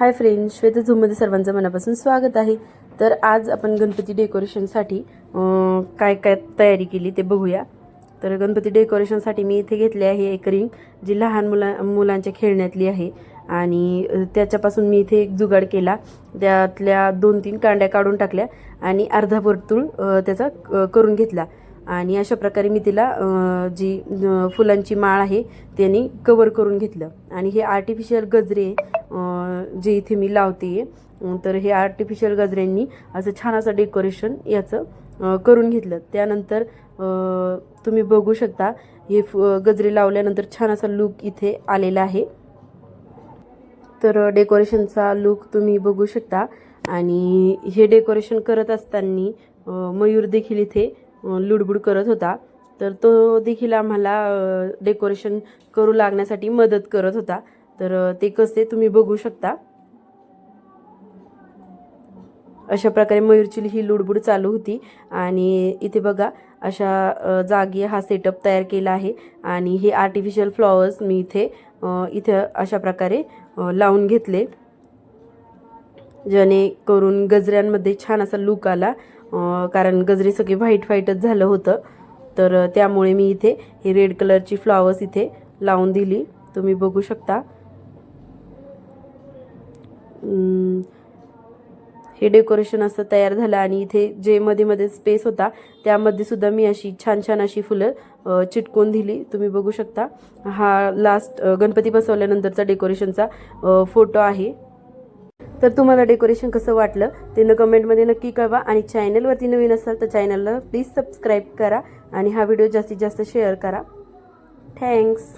Hi friend Shweta झूममध्ये सर्वांचं मनापासून स्वागत आहे. तर आज आपण गणपती डेकोरेशनसाठी काय काय तयारी केली ते बघूया. तर गणपती डेकोरेशनसाठी मी इथे घेतले आहे एक रिंग जी लहान मुला मुलांच्या खेळण्यातली आहे. आणि त्याच्यापासून मी इथे एक जुगाड केला. त्यातल्या दोन तीन कांड्या काढून टाकल्या आणि अर्धा वर्तुळ त्याचा करून घेतला. आणि अशा प्रकारे मी तिला जी फुलांची माळ आहे त्यांनी कवर करून घेतलं. आणि हे आर्टिफिशियल गजरे जे इथे मी लावते तर हे आर्टिफिशियल गजऱ्यांनी असं छान असं डेकोरेशन याचं करून घेतलं. त्यानंतर तुम्ही बघू शकता हे फ गजरे लावल्यानंतर छान असा लुक इथे आलेला आहे. तर डेकोरेशनचा लुक तुम्ही बघू शकता. आणि हे डेकोरेशन करत असताना मयूर देखील इथे लुडबुड करत होता. तर तो देखील आम्हाला डेकोरेशन करू लागण्यासाठी मदत करत होता. तर ते कसे तुम्ही बघू शकता. अशा प्रकारे मयूरची ही लुडबुड चालू होती आणि इथे बघा अशा जागी हा सेटअप तयार केला आहे आणि हे आर्टिफिशियल फ्लॉवर्स मी इथे इथे अशा प्रकारे लावून घेतले. जेणेकरून गजऱ्यांमध्ये छान असा लुक आला कारण गजरे सगळे व्हाईट व्हाईटच झालं होतं. तर त्यामुळे मी इथे हे रेड कलरची फ्लॉवर्स इथे लावून दिली. तुम्ही बघू शकता. हे डेकोरेशन असं तयार झालं आणि इथे जे मध्ये मध्ये स्पेस होता त्यामध्ये सुद्धा मी अशी छान छान अशी फुलं चिटकून दिली. तुम्ही बघू शकता. हा लास्ट गणपती बसवल्यानंतरचा डेकोरेशनचा फोटो आहे. तर तुम्हाला डेकोरेशन कसं वाटलं ते न कमेंटमध्ये नक्की कळवा आणि चॅनलवरती नवीन असाल तर चॅनलला प्लीज सबस्क्राईब करा आणि हा व्हिडिओ जास्तीत जास्त शेअर करा. थँक्स